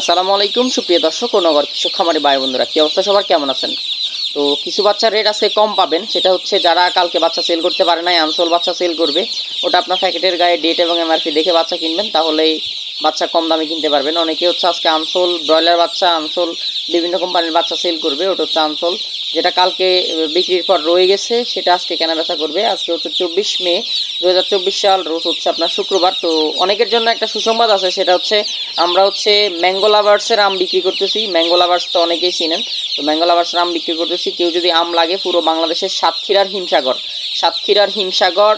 আসসালামু আলাইকুম, সুপ্রিয় দর্শক ও নগর কৃষক খামারি ভাই বন্ধুরা, কী অবস্থা সবার? কেমন আছেন? তো কিছু বাচ্চার রেট আজকে কম পাবেন, সেটা হচ্ছে যারা কালকে বাচ্চা সেল করতে পারে নাই, আনসোল বাচ্চা সেল করবে, ওটা আপনার প্যাকেটের গায়ে ডেট এবং এমআরপি দেখে বাচ্চা কিনবেন, তাহলেই বাচ্চা কম দামে কিনতে পারবেন। অনেকে হচ্ছে আজকে আনসোল ব্রয়লার বাচ্চা, আনসোল বিভিন্ন কোম্পানির বাচ্চা সেল করবে, ওটা হচ্ছে আনসোল। যেটা কালকে বিক্রির পর রয়ে গেছে, সেটা আজকে কেনা বেচা করবে। আজকে হচ্ছে চব্বিশ মে দু হাজার চব্বিশ সাল, রোজ হচ্ছে আপনার শুক্রবার। তো অনেকের জন্য একটা সুসংবাদ আছে, সেটা হচ্ছে আমরা হচ্ছে ম্যাঙ্গো লাভার্সের আম বিক্রি করতেছি। ম্যাঙ্গো লাভার্স তো অনেকেই চিনেন। তো ম্যাঙ্গো লাভার্সের আম বিক্রি করতেছি। কেউ যদি আম লাগে, পুরো বাংলাদেশের সাতক্ষীরার হিমসাগর। সাতক্ষীরার হিমসাগর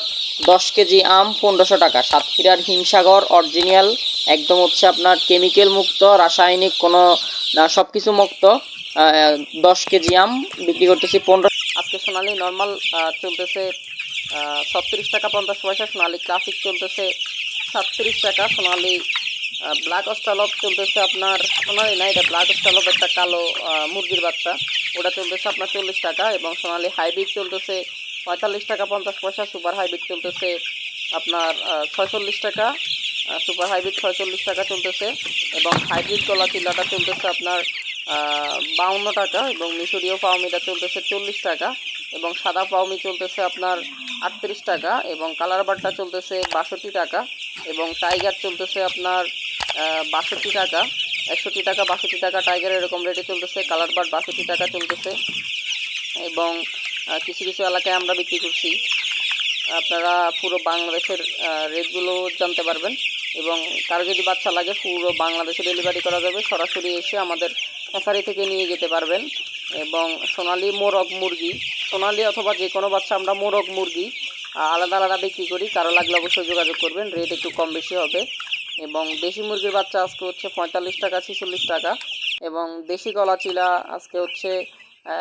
দশ কেজি আম, পনেরোশো টাকা। সাতক্ষীরার হিমসাগর অরিজিনাল একদম হচ্ছে আপনার কেমিক্যাল মুক্ত, রাসায়নিক কোনো সব কিছু মুক্ত। দশ কেজি আম বিক্রি করতেছি পনেরো আজকে সোনালি নর্মাল চলতেছে ছত্রিশ টাকা পঞ্চাশ পয়সা, সোনালি ক্লাসিক চলতেছে সাতত্রিশ টাকা, সোনালি ব্ল্যাক অস্টালপ চলতেছে আপনার, সোনালি না, এটা ব্ল্যাক অস্টালপ একটা কালো মুরগির বাচ্চা। ওটা চলতেছে আপনার চল্লিশ টাকা এবং সোনালি হাইব্রিড চলতেছে পঁয়তাল্লিশ টাকা পঞ্চাশ পয়সা সুপার হাইব্রিড চলতেছে আপনার ছয়চল্লিশ টাকা। সুপার হাইব্রিড ছয়চল্লিশ টাকা চলতেছে এবং হাইব্রিড কলা চিল্লাটা চলতেছে আপনার বাউন্ন টাকা এবং মিশরীয় পাউমিটা চলতেছে চল্লিশ টাকা এবং সাদা পাউমি চলতেছে আপনার আটত্রিশ টাকা এবং কালার বারটা চলতেছে বাষট্টি টাকা এবং টাইগার চলতেছে আপনার বাষট্টি টাকা, একষট্টি টাকা, বাষট্টি টাকা, টাইগার এরকম রেটে চলতেছে, কালার বার্ড বাষট্টি টাকা চলতেছে এবং কিছু কিছু এলাকায় আমরা বিক্রি করছি। আপনারা পুরো বাংলাদেশের রেটগুলো জানতে পারবেন এবং কারও যদি বাচ্চা লাগে, পুরো বাংলাদেশে ডেলিভারি করা যাবে। সরাসরি এসে আমাদের হ্যাচারি থেকে নিয়ে যেতে পারবেন এবং সোনালি মোরগ মুরগি, সোনালি অথবা যে কোনো বাচ্চা আমরা মোরগ মুরগি আলাদা আলাদা বিক্রি করি। কারও লাগলে অবশ্যই যোগাযোগ করবেন রেট একটু কম বেশি হবে এবং দেশি মুরগির বাচ্চা আজকে হচ্ছে পঁয়তাল্লিশ টাকা, ছেচল্লিশ টাকা এবং দেশি গলা চিলা আজকে হচ্ছে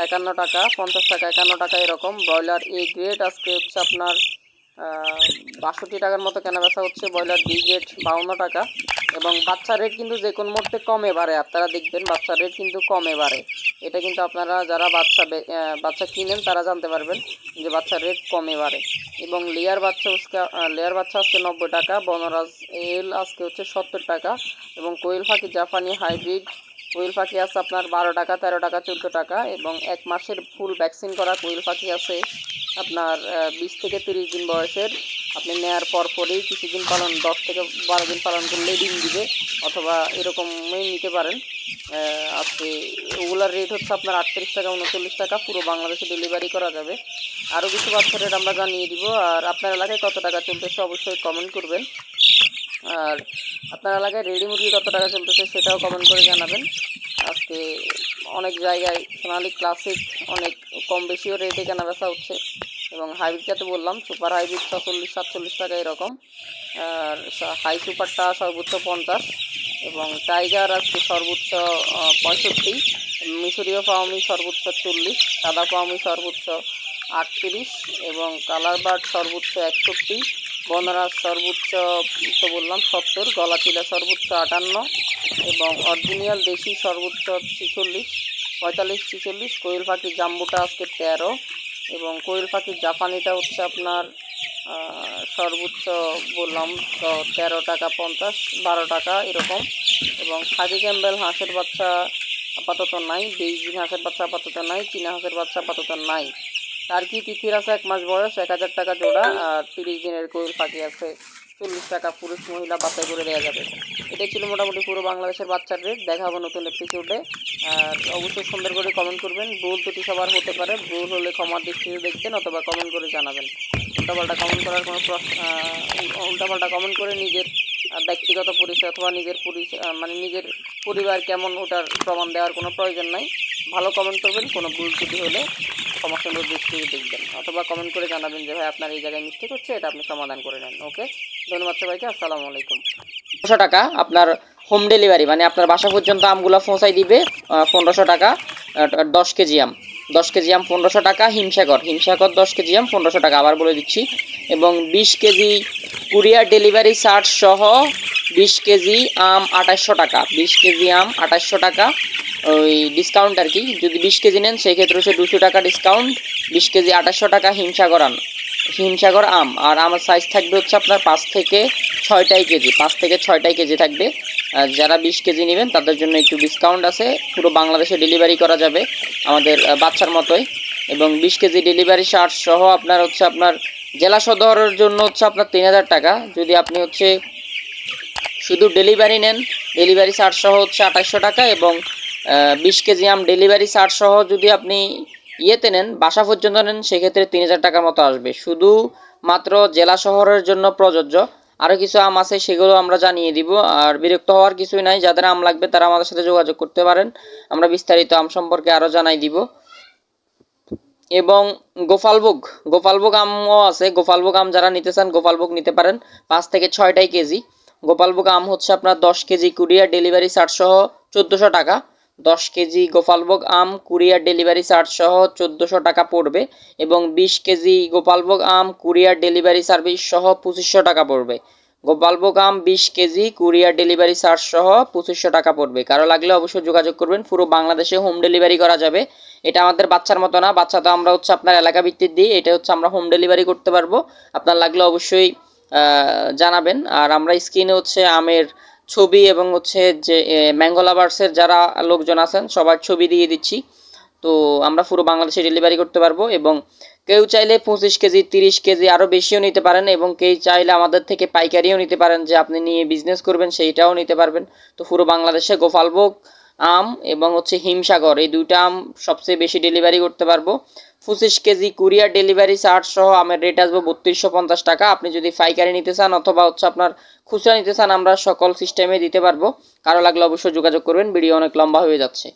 একান্ন টাকা, পঞ্চাশ টাকা, একান্ন টাকা এরকম। ব্রয়লার এ গ্রেড আজকে হচ্ছে আপনার বাষট্টি টাকার মতো কেনা বেচা হচ্ছে ব্রয়লার বি গ্রেড বাউন্ন টাকা। এবং বাচ্চার রেট কিন্তু যে কোনো মুহূর্তে কমে বাড়ে, আপনারা দেখবেন বাচ্চার রেট কিন্তু কমে বাড়ে। এটা কিন্তু আপনারা যারা বাচ্চা বাচ্চা কিনেন, তারা জানতে পারবেন যে বাচ্চার রেট কমে বাড়ে। এবং লেয়ার বাচ্চা আজকে লেয়ার বাচ্চা আজকে নব্বই টাকা, বনরাজ এল আজকে হচ্ছে সত্তর টাকা। এবং কোয়েল ফাঁকি জাপানি হাইব্রিড কোয়েল পাখি আছে আপনার বারো টাকা, তেরো টাকা, চোদ্দ টাকা এবং এক মাসের ফুল ভ্যাকসিন করা কোয়েল পাখি আছে আপনার বিশ থেকে তিরিশ দিন বয়সের। আপনি নেয়ার পর পরেই কিছুদিন পালন, দশ থেকে বারো দিন পালন করলে ডিম দিবে অথবা এরকমই নিতে পারেন। আজকে ওগুলার রেট হচ্ছে আপনার আটত্রিশ টাকা, উনচল্লিশ টাকা, পুরো বাংলাদেশে ডেলিভারি করা যাবে। আরও কিছু বাচ্চা রেট আমরা জানিয়ে দিব, আর আপনার এলাকায় কত টাকা চলতেছে অবশ্যই কমেন্ট করবেন। আর আপনার এলাকায় রেডি মুরগি কত টাকা চলতেছে সেটাও কমেন্ট করে জানাবেন। আজকে অনেক জায়গায় সোনালি ক্লাসিক অনেক কম বেশিও রেটে কেনা বেচা হচ্ছে। এবং হাইব্রিডটা তো বললাম সুপার হাইব্রিড ছচল্লিশ, সাতচল্লিশ টাকা এরকম। আর হাই সুপারটা সর্বোচ্চ পঞ্চাশ। এবং টাইগার আজকে সর্বোচ্চ পঁয়ষট্টি। মিশরীয় পাওমি সর্বোচ্চ চল্লিশ, সাদা পাওমি সর্বোচ্চ আটত্রিশ। এবং কালার বার্ড সর্বোচ্চ একষট্টি। বনরাজ সর্বোচ্চ, তো বললাম সত্তর, গলাচিলা সর্বোচ্চ আটান্ন এবং অরিজিনাল দেশি সর্বোচ্চ ছেচল্লিশ, পঁয়তাল্লিশ ছেচল্লিশ, কোয়েল পাখির জাম্বুটা আজকে তেরো এবং কোয়েল পাখির জাপানিটা হচ্ছে আপনার সর্বোচ্চ বললাম, তো তেরো টাকা পঞ্চাশ, বারো টাকা এরকম এবং খাদি ক্যাম্বেল হাঁসের বাচ্চা আপাতত নাই, বেইজিং হাঁসের বাচ্চা আপাতত নাই, চীনা হাঁসের বাচ্চা আপাতত নাই। টার্কি তিথির আছে? এক মাস বয়স, এক হাজার টাকা জোড়া আর তিরিশ দিনের কোয়েল পাখি আছে। চল্লিশ টাকা পুরুষ মহিলা বাচ্চায় করে দেওয়া যাবে। এটাই ছিল মোটামুটি পুরো বাংলাদেশের বাচ্চার রেট। দেখা হবে নতুন এপিসোডে আর অবশ্যই সুন্দর করে কমেন্ট করবেন। ভুল ত্রুটি সবার হতে পারে। ভুল হলে ক্ষমার দৃষ্টিতে দেখবেন অথবা কমেন্ট করে জানাবেন। উল্টাপাল্টা কমেন্ট করার কোনো উল্টাপাল্টা কমেন্ট করে নিজের ব্যক্তিগত পরিচয় অথবা নিজের পরিচয় মানে নিজের পরিবার কেমন ওটার প্রমাণ দেওয়ার কোনো প্রয়োজন নাই। ভালো কমেন্ট করবেন, কোনো ভুল ত্রুটি হলে। সুন্দর দৃষ্টিতে দেখবেন। অথবা কমেন্ট করে জানাবেন যে, ভাই, আপনার এই জায়গায় মিস্টেক হচ্ছে, এটা আপনি সমাধান করে নেন। ওকে ধন্যবাদ সবাইকে, আসসালামু আলাইকুম। পনেরোশো টাকা আপনার হোম ডেলিভারি মানে আপনার বাসা পর্যন্ত আমগুলো পৌঁছাই দিবে পনেরোশো টাকা দশ কেজি আম। দশ কেজি আম পনেরোশো টাকা, হিমসাগর। হিমসাগর দশ কেজি আম পনেরোশো টাকা, আবার বলে দিচ্ছি। এবং বিশ কেজি কুরিয়ার ডেলিভারি চার্জ সহ বিশ কেজি আম আঠাশশো টাকা। বিশ কেজি আম আঠাশশো টাকা। ওই ডিসকাউন্ট আর কি। যদি বিশ কেজি নেন সেই ক্ষেত্রে হচ্ছে দুশো টাকা ডিসকাউন্ট বিশ কেজি আঠাশশো টাকা হিমসাগর আম হিমসাগর আম। আর আমার সাইজ থাকবে হচ্ছে আপনার পাঁচ থেকে ছয়টাই কেজি। পাঁচ থেকে ছয়টাই কেজি থাকবে। আহ, যারা বিশ কেজি নেবেন তাদের জন্য একটু ডিসকাউন্ট আছে। পুরো বাংলাদেশে ডেলিভারি করা যাবে আমাদের বাচ্চার মতোই। এবং বিশ কেজি ডেলিভারি চার্জ সহ আপনার হচ্ছে আপনার জেলা সদরের জন্য হচ্ছে আপনার তিন হাজার টাকা। যদি আপনি হচ্ছে শুধু ডেলিভারি নেন। ডেলিভারি চার্জ সহ হচ্ছে আঠাশশো টাকা এবং বিশ কেজি আম ডেলিভারি চার্জ সহ যদি আপনি ইয়েতে নেন, বাসা পর্যন্ত নেন, সেক্ষেত্রে তিন হাজার টাকার মতো আসবে। শুধু মাত্র জেলা শহরের জন্য প্রযোজ্য। আরও কিছু আম আছে, সেগুলো আমরা জানিয়ে দিব। আর বিরক্ত হওয়ার কিছুই নাই। যাদের আম লাগবে তারা আমাদের সাথে যোগাযোগ করতে পারেন। আমরা বিস্তারিত আম সম্পর্কে আরও জানাই দিব। এবং গোপালভোগ গোপালভোগ আমও আছে। গোপালভোগ আম যারা নিতে চান, গোপালভোগ নিতে পারেন। পাঁচ থেকে ছয়টাই কেজি। গোপালভোগ আম হচ্ছে আপনার দশ কেজি কুরিয়ার ডেলিভারি চার্জ সহ চোদ্দোশো টাকা। দশ কেজি গোপালভোগ আম কুরিয়ার ডেলিভারি চার্জ সহ চোদ্দোশো টাকা পড়বে এবং বিশ কেজি গোপালভোগ আম কুরিয়ার ডেলিভারি সার্ভিস সহ পঁচিশশো টাকা পড়বে। গোপালভোগ আম বিশ কেজি কুরিয়ার ডেলিভারি চার্জ সহ পঁচিশশো টাকা পড়বে। কারও লাগলে অবশ্যই যোগাযোগ করবেন। পুরো বাংলাদেশে হোম ডেলিভারি করা যাবে। এটা আমাদের বাচ্চার মতো না, বাচ্চা তো আমরা হচ্ছে আপনার এলাকা ভিত্তিক দিই এটা হচ্ছে আমরা হোম ডেলিভারি করতে পারব। আপনার লাগলে অবশ্যই জানাবেন। আর আমরা স্ক্রিনে হচ্ছে আমের ছবি এবং হচ্ছে যে ম্যাঙ্গো লাভার্সের যারা লোকজন আছেন, সবার ছবি দিয়ে দিচ্ছি। তো আমরা পুরো বাংলাদেশে ডেলিভারি করতে পারব এবং কেউ চাইলে পঁচিশ কেজি, তিরিশ কেজি আরও বেশিও নিতে পারেন এবং কেউ চাইলে আমাদের থেকে পাইকারিও নিতে পারেন যে, আপনি নিয়ে বিজনেস করবেন, সেইটাও নিতে পারবেন। তো পুরো বাংলাদেশে গোপালভোগ, আম এবং হচ্ছে হিমসাগর, এই দুইটা আম সবচেয়ে বেশি ডেলিভারি করতে পারব। পঁচিশ কেজি কুরিয়ার ডেলিভারি চার্জ সহ আমার রেট আসবে বত্রিশশো পঞ্চাশ টাকা। আপনি যদি পাইকারি নিতে চান অথবা হচ্ছে আপনার খুচরা নিতে চান, আমরা সকল সিস্টেমে দিতে পারব। কারও লাগলে অবশ্যই যোগাযোগ করবেন। ভিডিও অনেক লম্বা হয়ে যাচ্ছে।